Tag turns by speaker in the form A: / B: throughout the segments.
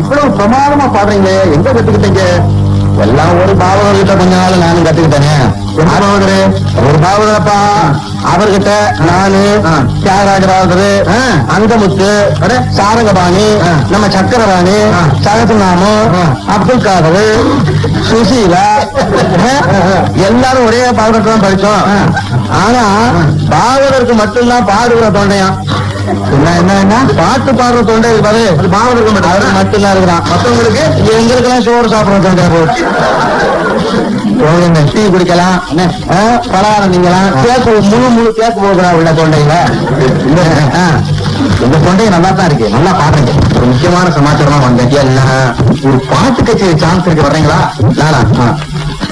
A: இவ்வளவு பிரமாதமா பாடுறீங்க எங்க கத்துக்கிட்டீங்க? எல்லாம் ஒரு பாவகர் கிட்ட கொஞ்ச நாள் நானும் கத்துக்கிட்டேனே. பாவகரு? ஒரு பாவகரப்பா. அவர்கிட்ட நானு தியாகராஜராஜரு அங்கமுத்து சாரங்கபாணி நம்ம சக்கரபாணி சகசநாமம் அப்துல் காதர் சுசீலா எல்லாரும் ஒரே பாவகத்தை தான் படிச்சோம் ஆனா பாவகருக்கு மட்டும்தான் பாடுகிற தொண்டையான் என்ன என்ன என்ன? பாட்டு பாடுற தொண்டை பாரு. பாவகருக்கு மட்டும் அவருக்கு மட்டும்தான் இருக்கிறான். மத்தவங்களுக்கு? எங்களுக்கெல்லாம் சோறு சாப்பிடுற தொண்டை போகுங்க டீ குடிக்கலாம். பலகாரம் நீங்களாம் கேக்கு முழு முழு கேக்கு போகிறா உள்ள தொண்டையில. இந்த தொண்டை நல்லா தான் இருக்கு. நல்லா பாடுறீங்க ஒரு முக்கியமான சமாச்சாரமா வந்தேன் எல்லாம் ஒரு பாட்டு கச்சேரி சான்ஸ் இருக்கு வர்றீங்களா.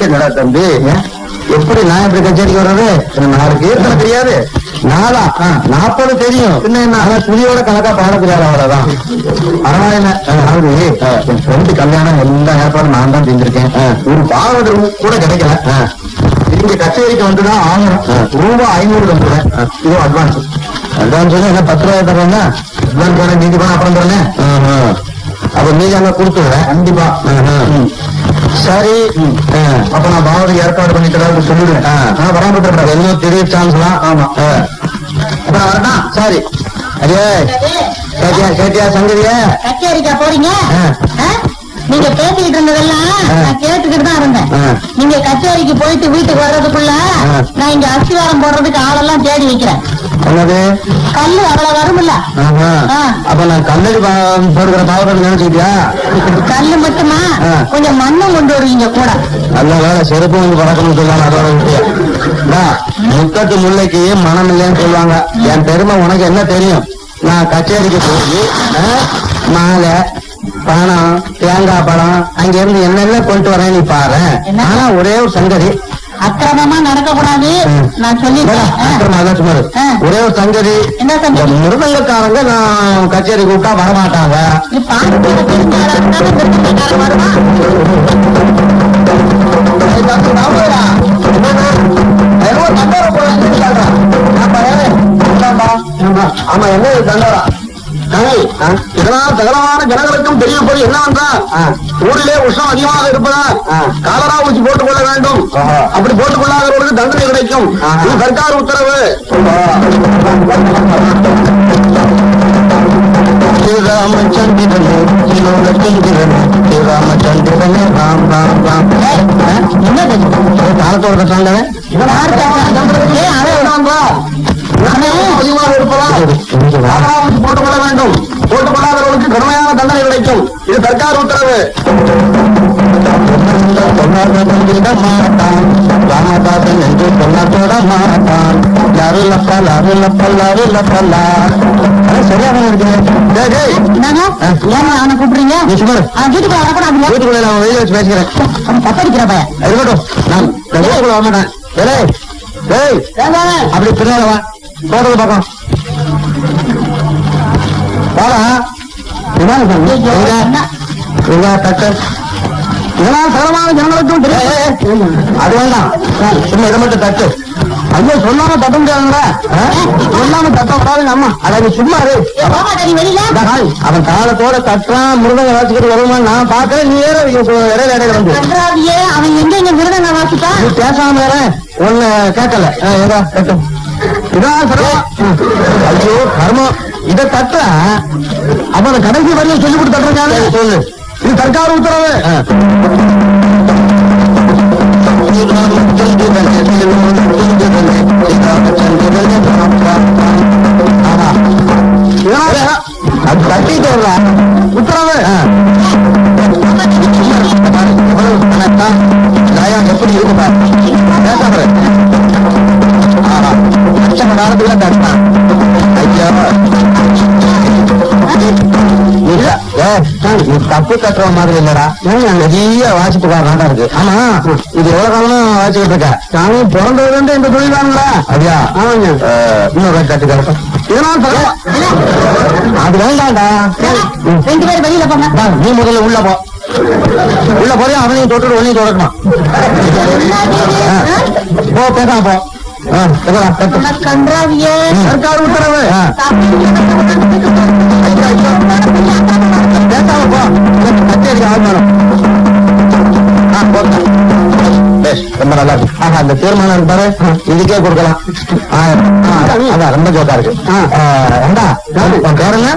A: என்னடா தம்பி? எப்படி நான் எப்படி கச்சேரிக்கு வர்றது? கீர்த்தனை தெரியாது. நாளா? நாற்பது தெரியும். என்ன? துணியோட கணக்கா பாட தெரியாது அவ்வளவுதான். பரவாயில்ல அதாவது என் ஃப்ரெண்டு கல்யாணம் எல்லா ஏற்பாடும் நான் தான் செஞ்சிருக்கேன். ஒரு பாவத கூட கிடைக்கல. இங்க கச்சேரிக்கு வந்துதான் ஆகணும். ரூபா ஐநூறு வந்துடுறேன் இது அட்வான்ஸ் அட்வான்ஸ் என்ன பத்து ரூபாய் தர்றேன்னா? அட்வான்ஸ் தரேன் நீங்க போன அப்புறம் தரேன். அப்ப நீங்க அங்க கொடுத்துடுறேன். கண்டிப்பா. சரி. அப்ப நான் பாவதி ஏற்பாடு பண்ணிட்டு சொல்லிடுவேன். நான் வராம இன்னும் திடீர் சான்ஸ்லாம் ஆமா. அப்புறம் வரட்டா? சரி. கேட்டியா? கேட்டியா சங்கதியா
B: கச்சேரிக்கா போறீங்க? நீங்க பேசிக்கிட்டு இருந்ததெல்லாம். நான் கேட்டுக்கிட்டு தான் இருந்தேன். நீங்க கச்சேரிக்கு போயிட்டு வீட்டுக்கு வர்றதுக்குள்ள. நான் இங்க அஸ்திவாரம் போடுறதுக்கு ஆளெல்லாம் தேடி வைக்கிறேன் கல்லு அவ்வளவு வரும்ல.
A: அப்ப நான் கல்லடி பா- போடுகிற பாவம் நினைச்சுக்கிட்டியா?
B: கல்லு மட்டுமா. கொஞ்சம் மண்ணும் கொண்டு வருவீங்க கூட.
A: நல்ல வேலை செருப்பு வந்து பறக்கணும்னு சொல்லுவாங்க அதோட விட்டியா? முக்கத்து முல்லைக்கு மனம் இல்லைன்னு சொல்லுவாங்க. என் பெருமை உனக்கு என்ன தெரியும்? நான் கச்சேரிக்கு போய் மாலை பணம் தேங்காய் பழம் அங்க இருந்து என்னென்ன கொண்டு வரேன் நீ பாரு? ஆனா ஒரே ஒரு சங்கதி.
B: அக்கிரமமா நடக்க கூடாது. நான். ஆ.
A: ஒரே ஒரு சங்கதி. மிருதங்கக்காரங்க நான் கச்சேரி கூப்பிட்டா வரமாட்டாங்க. ஆமா என்ன இது தண்டரா இதனால் சகலமான ஜனங்களுக்கும் தெரியப்படி என்னவென்றால் ஊரிலே உஷ்ணம் அதிகமாக இருப்பதால் காலரா ஊசி போட்டுக் கொள்ள வேண்டும் அப்படி போட்டுக் கொள்ளாதவர்களுக்கு தண்டனை கிடைக்கும் இது சர்க்கார் உத்தரவு ராம் ராம் ராம் காலத்தோட
B: அவன்
A: அதிகமாக இருப்பதால் காலாவதி போட்டுக் கொள்ள வேண்டும். போட்டுக் கொள்ளாதவர்களுக்கு கடுமையான தண்டனை கிடைக்கும். இது சர்க்கார் உத்தரவு. மாட்டான் ராமதாசன் என்று சொன்னதோட மாட்டான் லாரு லப்பா லாரு லப்பா லாரு லப்பல்லா சரியாக
B: கூப்பிடுறீங்க
A: வீட்டுக்குள்ள நான் வெளியே வச்சு பேசிக்கிறேன்.
B: அவன் தப்படிக்கிற பையன்.
A: இருக்கட்டும். நான் மாட்டேன். டேய், டேய். அப்படி பின்னால வா. போடுறது பக்கம் வாடா இதான் சாமி. இங்க. இங்க தட்டு? இதெல்லாம் சகலமான ஜனங்களுக்கும் அது வேண்டாம். சும்மா இதை மட்டும் தட்டு. ஐயோ சொல்லாம தட்ட முடியாதுங்களா? சொல்லாம தட்ட கூடாதுங்க அம்மா நீ சும்மா அவன் காலத்தோட கட்டுறான் மிருதங்க வாசிக்கிட்டு வருவான் நான் பார்க்கறேன் நீ வேற இடையில இடையில வந்து.
B: அவன் எங்க எங்க விருதங்க வாசிட்டான்
A: நீ பேசாம வேற ஒண்ணு கேட்கல. சர்வம். ஐயோ கர்மம். இத தட்ட அவன கடைசி வரையும் சொல்லி கொடுத்து தட்டுறாங்க சொல்லு. இது சர்க்கார் உத்தரவு. உத்தரவு. எப்படி இருக்கு லட்சம் காலத்துல தட்டான் ஐயா தப்பு கட்டுற மாதிரி இல்லடா நிறைய வாசிட்டு வாசிப்புக்காரனா இருக்கு ஆமா இது எவ்வளவு காலம் வாசிக்கிட்டு இருக்க நானும் பிறந்ததுல இருந்து இந்த தொழில் தானுங்களா அப்படியா ஆமாங்க இன்னொரு கட்டு தட்டு அது வேண்டாம்டா
B: ரெண்டு பேரும் வெளியில போங்க
A: நீ முதல்ல உள்ள போ உள்ள போறியா அவனையும் தொட்டுட்டு உன்னையும் தொடக்கணும் போ பேசாம போ
B: கன்றாவியே.
A: சர்க்கார் உத்தரவு. ரொம்ப நல்லா இருக்கு. ஆஹா அந்த தீர்மானம் இருக்கு பாரு. இதுக்கே கொடுக்கலாம். அதான் ரொம்ப ஜோக்கா இருக்கு. ஆ, ஏண்டா? உன் பேர் என்ன?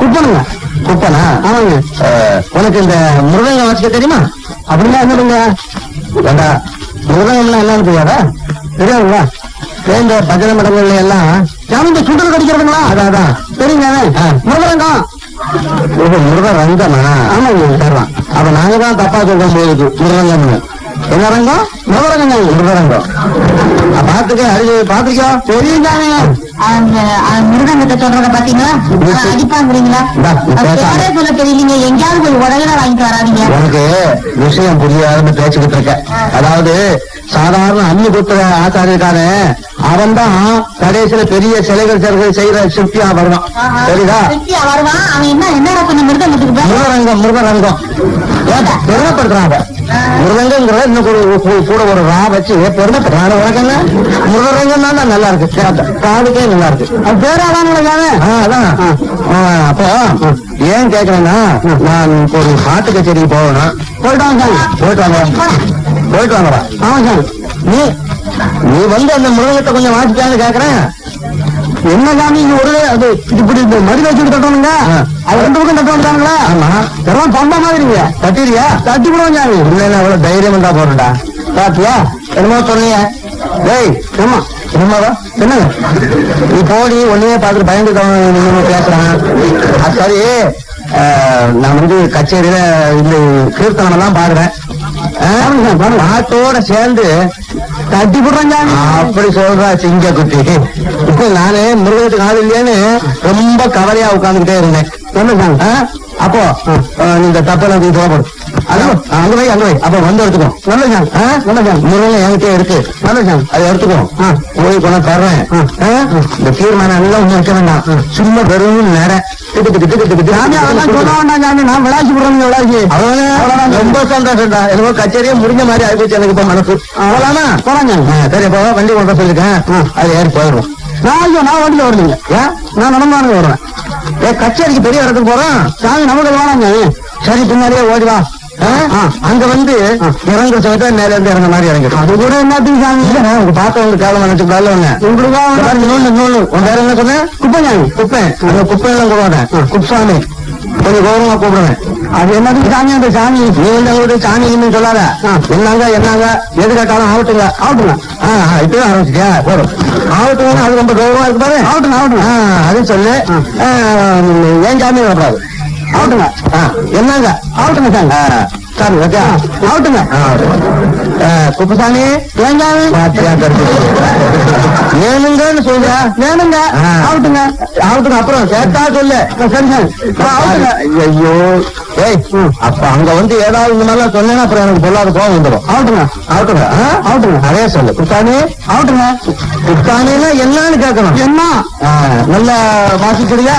A: குப்பனுங்க. குப்பனா? ஆமாங்க. உனக்கு இந்த மிருதங்கம் வச்சுக்க தெரியுமா? அப்படின்னா என்னதுங்க ஏண்டா மிருதங்கம்னா என்னன்னு தெரியாதா தெரியாதுங்களா? இந்த பஜனை மடங்கள்ல எல்லாம் ஜாமீன் சுண்டல் கடிக்கிறதுங்களா? அதான் அதான் தெரியுங்க. மிருதரங்கம் ஓஹோ மிருதரங்கமா ஆமாங்க சரிதான் அப்ப நாங்க தான் தப்பா சொல்றோம் போகுது மிருதங்கம்னு என்ன ரங்கம் மிருதரங்கம் மிருதரங்கம் பாத்துக்க அறிவு பாத்துக்கோ தெரியும் தானே
B: அந்த மிருதங்கத்தை சொல்றத பாத்தீங்களா அவன் அடிப்பாங்கிறீங்களா? சொல்ல தெரியலீங்க. எங்கேயாவது போய் உடனே வாங்கிட்டு வராதீங்க.
A: உனக்கு விஷயம் புரியாதுன்னு பேசிக்கிட்டு இருக்க. அதாவது சாதாரண அம்மி குத்துற ஆச்சாரியக்காரே அவன் தான் கடைசியில பெரிய சிலைகள் சிலைகள் செய்யற சிற்பியா வருவான். சரிதா?
B: வருவான். அவன் என்ன என்ன கொஞ்சம் மிருதங்கத்துக்கு பேர்
A: மிருதரங்கம் மிருதரங்கம் மிருதங்கங்கிற இன்னும் ஒரு- கூட- ஒரு ரா வச்சு பெருமைப்படுறாங்க உனக்கு என்ன மிருதரங்கம் தான் நல்லா இருக்கு. காதுக்கே நல்லா இருக்கு. அது பேராதானே அதான். ஆ, அப்போ ஏன் கேக்குறேன்னா நான் ஒரு பாட்டு கச்சேரிக்கு போகணும் போயிட்டு வாங்க. போயிட்டு வாங்க. போயிட்டு வாங்கடா. ஆமா சார். நீ நீ வந்து அந்த மிருதங்கத்தை கொஞ்சம் வாசிச்சான்னு கேக்குறேன் என்ன சாமி இங்க ஒரு அது இப்படி இந்த மடி வச்சுட்டு தட்டணுங்க? அது ரெண்டு பக்கம் தட்ட வந்தாங்களா ஆமா. எல்லாம் பம்ப மாதிரிங்க. தட்டிரியா தட்டி விடுவோம் சாமி இல்ல அவ்வளவு தைரியம் இருந்தா போறடா பாத்தியா? என்னமோ சொன்னீங்க. டேய் ஆமா என்னமாவா என்னங்க? நீ போடி ஒண்ணுமே பார்த்துட்டு பயந்துட்டு நீங்க பேசுறேன். அது சரி. நான் வந்து கச்சேரியில இந்த கீர்த்தனம் எல்லாம் பாக்குறேன் பாட்டோட சேர்ந்து தட்டி விடுறேன் அப்படி சொல்றா சிங்க குட்டி. இப்ப நானு மிருகத்துக்கு ஆள் இல்லையான்னு ரொம்ப கவலையா உட்கார்ந்துகிட்டே இருந்தேன். அப்போ நீங்க தப்பெல்லாம் சொல்லப்படும் அதான் அங்க வை அங்க வை. அப்ப வந்து எடுத்துக்கோ. சொல்லுங்க சொல்லுங்க மிருகம் என்கிட்ட இருக்கு. சொல்லுங்க அதை எடுத்துக்கோ. போய் கொண்டு தர்றேன்? இந்த தீர்மானம் எல்லாம் ஒண்ணு இருக்க வேண்டாம். சும்மா வெறும் நேர ரொம்ப சந்தோஷம்டா. என்னமோ கச்சேரியே முடிஞ்ச மாதிரி ஆயிப்போச்சு எனக்கு இப்ப மனசு. போலாமா போலாங்க. சரி இப்போ வண்டி கொண்டு சொல்லிருக்கேன். அது ஏறி போயிடும். நான் நான் வண்டியில வரலீங்க ஏன் நான் நடந்தானு வருவேன் ஏ கச்சேரிக்கு பெரிய இடத்துக்கு போறோம்? சாமி நமக்கு வேணாங்க சரி பின்னாடியே ஓடிவா அங்க வந்து இறங்குற சமயத்துல மேல இருந்து இறங்க மாதிரி இறங்கு. அது கூட என்னத்துக்கு சாமி? உங்க பார்த்தவங்க காலம் நினைச்சுக்கால உங்களுக்கு? நூல் நூல். உன் பேர் என்ன சொன்ன? குப்பைஞானி. குப்பை. அந்த குப்பை எல்லாம் கூப்பிடுவேன் குப்சாமி கொஞ்சம் கௌரவமா கூப்பிடுவேன். அது என்னதுக்கு சாமி அந்த சாமி? நீ வந்து அவங்களுடைய சாமின்னு சொல்லாத. என்னங்க என்னங்க? எது கேட்டாலும் ஆகட்டுங்க. ஆகட்டுங்க. இப்பவே ஆரம்பிச்சிட்டியா? போதும் ஆகட்டுங்க அது ரொம்ப கௌரவமா இருக்கு பாரு. ஆகட்டும் ஆகட்டும் அது சொல்லு. ஏன் சாமி வரக்கூடாது ஆகட்டுங்க. என்னங்க? ஆகட்டுங்க சாமி சாமி ஓகே. ஆகட்டுங்க. குப்புசாமி வேணுங்கன்னு சொல்ற வேணுங்க. ஆகட்டுங்க. ஆகட்டுங்க அப்புறம் கேட்டா சொல்லு. சரி சார். ஆகட்டுங்க. ஐயோ ஏய் அப்ப அங்க வந்து ஏதாவது இந்த மாதிரிலாம் சொன்னேன்னா அப்புறம் எனக்கு பொல்லாத கோவம் வந்துடும். ஆகட்டுங்க. ஆகட்டுங்க ஆகட்டுங்க. அதே சொல்லு. குப்தானி ஆகட்டுங்க. குப்தானின்னா என்னன்னு கேட்கணும். என்ன? நல்லா வாசிக்கிறியா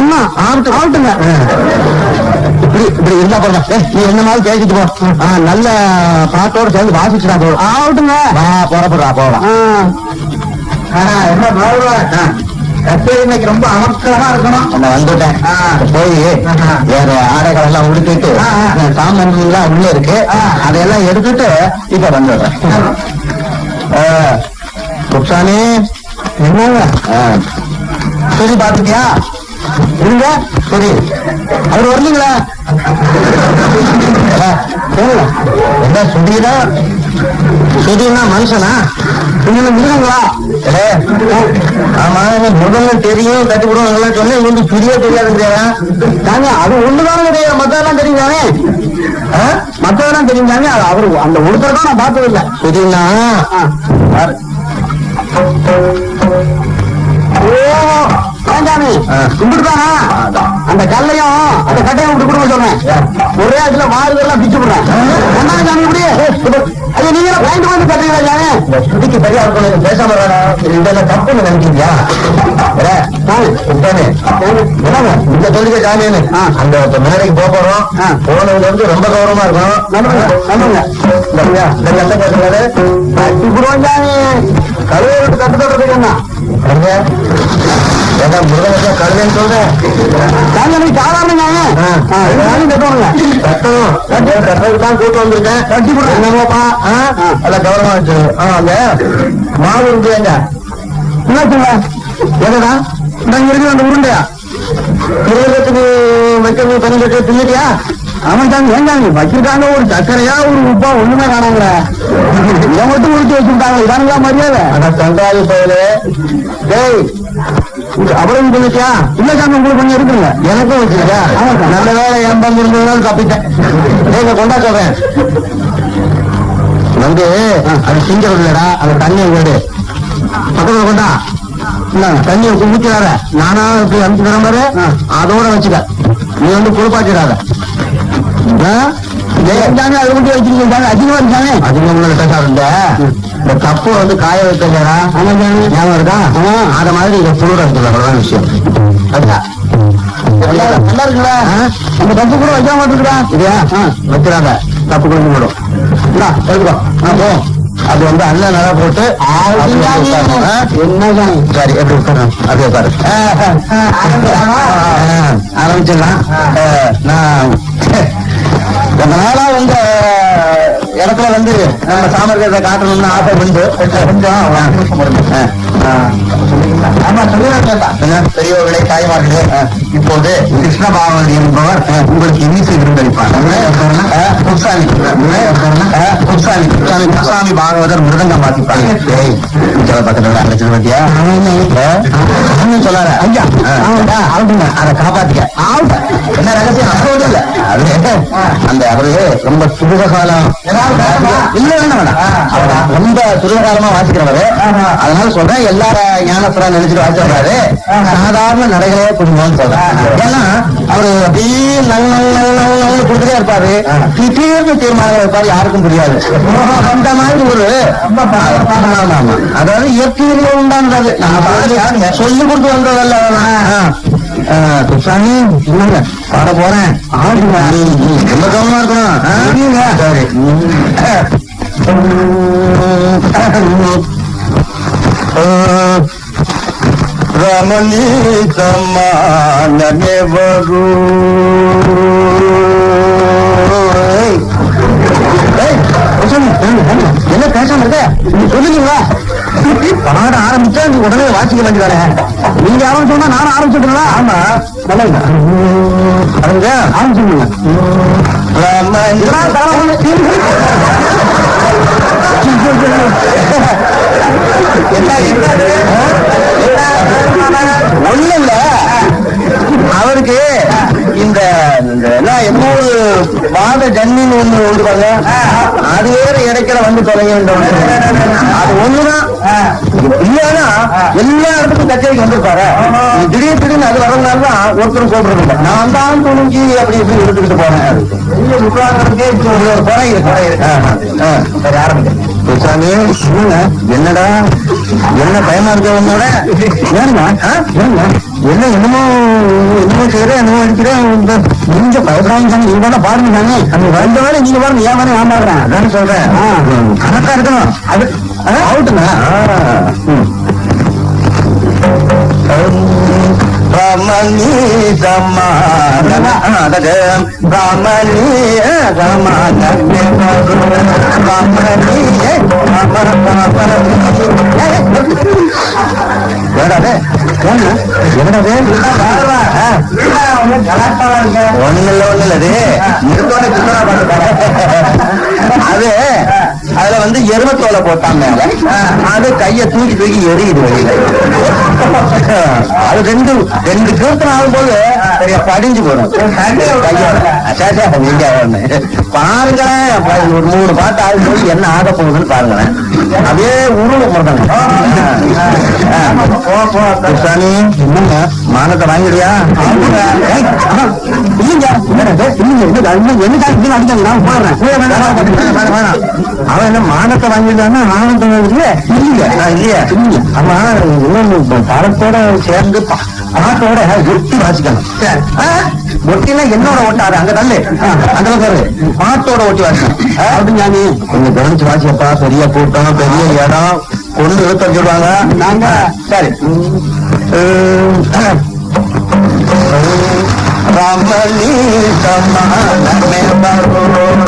A: என்ன ஆகட்டும். ஆகட்டுங்க. இப்படி இப்படி இருந்தா ஏய், நீ என்ன மாதிரி பேசிட்டு போ. நல்ல பாட்டோட சேர்ந்து வாசிச்சுடா போதும் ஆகட்டுங்க. வா புறப்படுறா போகலாம் என்ன கச்சேரி இன்னைக்கு ரொம்ப அமர்க்கமா இருக்கணும்? நம்ம வந்துட்டேன். போய் வேற ஆடைகள் எல்லாம் உடுத்திட்டு சாமான் எல்லாம் உள்ள இருக்கு. அதையெல்லாம் எடுத்துட்டு இப்ப வந்துடுறேன். குப்சாமி என்னங்க? சரி பாத்துட்டியா இருங்க சரி. அவர் வரலீங்களா. என்ன சுதினா சுதினா மனுஷனா? நீங்க மிருகங்களா? ஆமா மிருகங்கள் தெரியும் கட்டி விடுவாங்க சொன்னேன் இவங்க புரிய தெரியாதுங்கிறா தாங்க அது ஒண்ணுதானே தெரியும் மத்ததெல்லாம் தெரியும் தானே மத்ததெல்லாம் தெரியும் தானே அவரு அந்த ஒருத்தர் தான் நான் பார்த்தது இல்ல சுதினா ஓ வேண்டாமே கும்பிட்டுதானா? அந்த கல்லையும் அந்த கட்டையும் விட்டு கொடுக்க சொல்றேன் ஒரே அதுல மாறுதெல்லாம் பிச்சு விடுறேன் என்ன சாமி இப்படி? ஐயோ நீங்க பயந்து வந்து கட்டுறீங்களா சாமி? இதுக்கு பெரிய ஆட்கள் பேசாம இதெல்லாம் தப்புன்னு நினைக்கிறீங்களா? இந்த சொல்லிக்க சாமின்னு. அந்த மேடைக்கு போக போறோம். போனதுல இருந்து ரொம்ப கௌரவமா சாமி. கழுவை கட்டு தட்டுறதுக்கு என்ன முருகன் கழுதைன்னு சொல்றேன் தான் கூட்டு வந்திருக்கேன்? கட்டி கொடு என்னமோப்பா? அல்ல கவனமா வச்சு அங்க மாவு இருக்கு எங்க என்ன சொல்ல எதடா நான் இருக்கு அந்த உருண்டையா? பண்ணி கட்டு தின்னுட்டியா? அவன் தாங்க ஏங்காங்க வச்சிருக்காங்க? ஒரு சர்க்கரையா ஒரு உப்பா ஒண்ணுமே காணாங்களே இதை மட்டும் முடிச்சு வச்சிருக்காங்க. இதானுங்களா மரியாதை? ஆனா தங்காளி பயலே. டேய் அவ்வளவு பண்ணிட்டியா இல்ல சாமி உங்களுக்கு கொஞ்சம் இருக்குங்க எனக்கும் வச்சிருக்கா? நல்ல வேலை என் பங்கு இருந்ததுனால தப்பிட்டேன் நீங்க கொண்டா சொல்றேன். வந்து அது சிங்கம் இல்லடா அந்த தண்ணியை விடு பக்கத்துல கொண்டா. இல்ல தண்ணியை ஊற்றிடாத நானா இப்படி அனுப்பிச்சு தர மாதிரி அதோட வச்சுக்க. நீ வந்து குளிப்பாட்டிடாத அது மட்டும் வச்சிருக்கீங்க அதிகமா இருக்காங்க அதிகமா இருந்த இந்த கப்பு வந்து காய வைக்கிறா ஞாபகம் இருக்கா? அத மாதிரி இதை புழுற அவ்வளவுதான் விஷயம். நல்லா இருக்குங்களா அந்த கப்பு கூட வைக்க மாட்டேங்கிறா இல்லையா? வைக்கிறாங்க. கப்பு கொஞ்சம் போடும். இந்தா, போ. அது வந்து அண்ணன் நல்லா போட்டு என்ன சரி? எப்படி உட்காரணும் அப்படியே உட்காரு ஆரம்பிச்சிடலாம். நான் அதனால நாளா உங்க இடத்துல வந்து நம்ம சாமர்கிட்ட காட்டணும்னு ஆசை வந்து கொஞ்சம் ஆ, ஆ. ஆமா சொல்லுங்க பெரியவர்களே தாய்மார்களே இப்போது கிருஷ்ண பாவதி என்பவர் உங்களுக்கு இன்னிசை விருந்தளிப்பார். பாகவதர் மிருதங்கம் வாசிப்பாங்க பத்தியா? சொல்லாத. அதை காப்பாத்திக்க. என்ன ரகசியம்? ஒண்ணும் இல்ல. அது அந்த அவரு ரொம்ப சுருக காலம் இல்ல வேண்டாம் வேண்டாம். ரொம்ப சுருக காலமா வாசிக்கிறவரு அதனால சொல்றேன் எல்லா ஞானத்துல நினைச்சிட்டு வாசிக்கிறாரு சாதாரண நடைகளே புரியும்னு சொல்றேன். ஏன்னா அவரு அப்படியே நல் நல் நல் நல் நல்னு கொடுத்துட்டே இருப்பாரு. திடீர்னு தீர்மானம் இருப்பாரு யாருக்கும் புரியாது. அந்த மாதிரி ஒரு. அதாவது இயற்கையில உண்டானது. நான் சொல்லி கொடுத்து வந்ததல்ல குப்சாமி இல்லைங்க பாட போறேன். ரொம்ப கவனமா இருக்கணும்? சரி. ரமணி சமானெவரு என்ன பேசாம இருக்க நீ சொல்லுங்களா பாட ஆரம்பிச்சா நீ உடனே வாசிக்க வேண்டியதானே நீங்க யாரும் சொன்னா நானும் ஆரம்பிச்சுட்டுங்களா ஆமா நல்லா அதுங்க ஆரம்பிச்சுங்க ஒண்ணு இல்ல அவருக்கு இந்த இந்த என்ன எண்ணூறு பாத ஜன்மின்னு ஒண்ணு உண்டுவாங்க அது வேற இடைக்கிற வந்து தொலைங்க வேண்டும் அது ஒண்ணுதான். இல்லைன்னா எல்லா இடத்துக்கும் கச்சேரிக்கு வந்திருப்பாரு. திடீர் திடீர்னு அது வரதுனால தான் ஒருத்தரும் கூப்பிடுறது நான் தான் துணிஞ்சு அப்படி இப்படி எடுத்துக்கிட்டு போறேன். ஒரு குறை இருக்கு. குறை இருக்கு ஆரம்பிக்கிறேன் என்னடா? என்ன பயமா இருக்க உன்னோட? ஏனுங்க? என்ன என்னமோ என்னமோ செய்யறேன் என்னமோ அடிக்கிறேன் இந்த நீங்க பயப்படாம சாமி நீங்க தானே பாருங்க சாமி அந்த வந்த வேலை நீங்க பாருங்க ஏன் வேலை நான் பாக்குறேன்? அதான் சொல்றேன். கணக்கா இருக்கணும். அது அவுட்டுங்க ரமணி சமான ரமணி சமான ரமணி என்னடா ஒண்ணு இல்ல ஒண்ணு இல்ல அது அதுல வந்து எருமத்தோலை போட்டாங்க அது கைய தூக்கி தூக்கி எரியுது வெளியில. அது ரெண்டு ரெண்டு கீர்த்தனம் ஆகும்போது சரியா படிஞ்சு போடும் நீங்க. பாருங்களேன் ஒரு மூணு பாட்டு ஆகும்போது என்ன ஆக போகுதுன்னு பாருங்களேன். அப்படியே உருள போடுறாங்க. கிருஷ்ணாணி என்னங்க? மானத்தை ஆமா. இல்லைங்க. இல்லைங்க. இன்னும் அடிக்காங்க நான் போடுறேன். வேணாம். அவன் என்ன மானத்தை வாங்கிடுறான்னா மானத்தை வாங்கிடுல இல்லைங்க. நான் இல்லையா? ஆமா இன்னொன்னு படத்தோட சேர்ந்து பா- பாட்டோட ஒட்டி வாசிக்கணும்? ஒட்டினா என்னோட ஒட்டாரு அங்க தள்ளு. அந்த பாரு பாட்டோட ஒட்டி வாசிக்கணும். அப்படின்னு ஞானி கொஞ்சம் கவனிச்சு வாசிப்பா பெரிய கூட்டம் பெரிய இடம். கொண்டு சொல்லுவாங்க நாங்க சரி. ராமணி சமானமே வரும்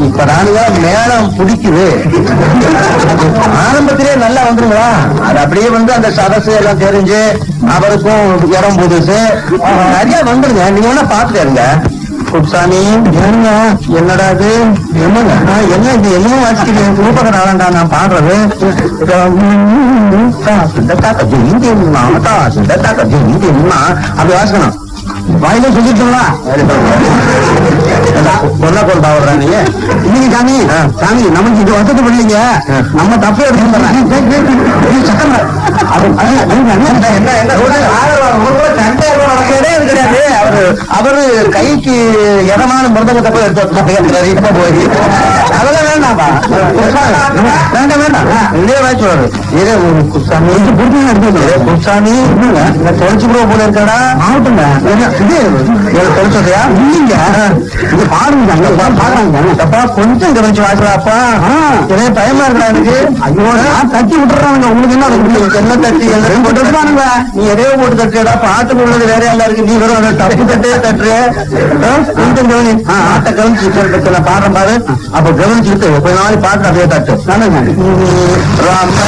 A: இப்ப நானுதான் மேளம் பிடிக்குது ஆரம்பத்திலே நல்லா வந்துருங்களா? அது அப்படியே வந்து அந்த சதசு எல்லாம் தெரிஞ்சு அவருக்கும் இடம் புதுசு. நிறைய வந்துருங்க. நீங்க வேணா பாத்துட்டு இருங்க. குப்சாமி என்ன என்னடா இது? என்னங்க என்ன இது? என்னமோ வாசிக்கிறீங்க ரூபக நாளண்டா நான் பாடுறது. அப்படி வாசிக்கணும். வாயில சொல்லிட்டோம்னா பொண்ணா போல் பாவறா நீங்க இன்னைக்கு சாமி சாமி நமக்கு இது வசதி பண்ணீங்க நம்ம தப்பே எடுத்துக்கிறேன் கிடையாது அவரு அவரு கைக்கு இடமான மிருதங்கத்தை போய் எடுத்து வச்சுக்கிறாரு இப்ப போய் அதெல்லாம் வேண்டாம்பா வேண்டாம் வேண்டாம் இதே வாய்ச்சி வரு இதே ஒரு குசாமி குசாமி இந்த தொலைச்சு கூட போல இருக்காடா மாவட்டங்க இது இது தொலைச்சதையா இல்லைங்க இது பாருங்க அங்க பா- பாக்குறாங்க அப்பா கொஞ்சம் கவனிச்சு வாசலாப்பா இதே பயமா இருக்கா எனக்கு ஐயோ நான் தட்டி விட்டுறாங்க உங்களுக்கு என்ன என்ன தட்டி எல்லாரும் போட்டு விட்டுறானுங்க நீ எதையோ போட்டு தட்டுடா பாட்டுக்கு உள்ளது வேற எல்லாம் இருக்கு. நீ வெறும் தப்பு தட்டே தட்டுற. கவனி. ஆட்டை கவனிச்சு சொல்லிட்டு நான் பாடுறேன் பாரு. அப்ப கவனிச்சுட்டு கொஞ்ச நாள் பாட்டு அப்படியே தட்டு. ராமணி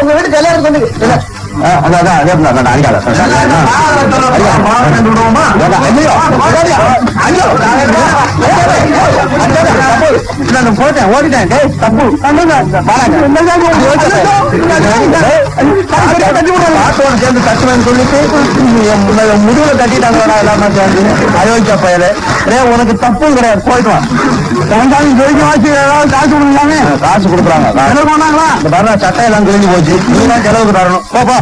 A: உங்க வீட்டு எல்லாரும் வந்து அடிக்காத நான் போட்டேன் ஓடிட்டேன். டேய் தப்பு சேர்ந்து தட்டுவேன்னு சொல்லிட்டு முடிவுல தட்டிட்டாங்களா எல்லாமே சேர்ந்து அயோக்கிய பயல. டே உனக்கு தப்பும் கிடையாது. போயிட்டு வா. தந்தாலும் ஜெயிக்க வாசி ஏதாவது காசு கொடுக்கலாமே? காசு கொடுக்குறாங்க. பண்ணாங்களா இந்த சட்டை எல்லாம் கிழிஞ்சு போச்சு. நீ தான் செலவுக்கு தரணும். போப்பா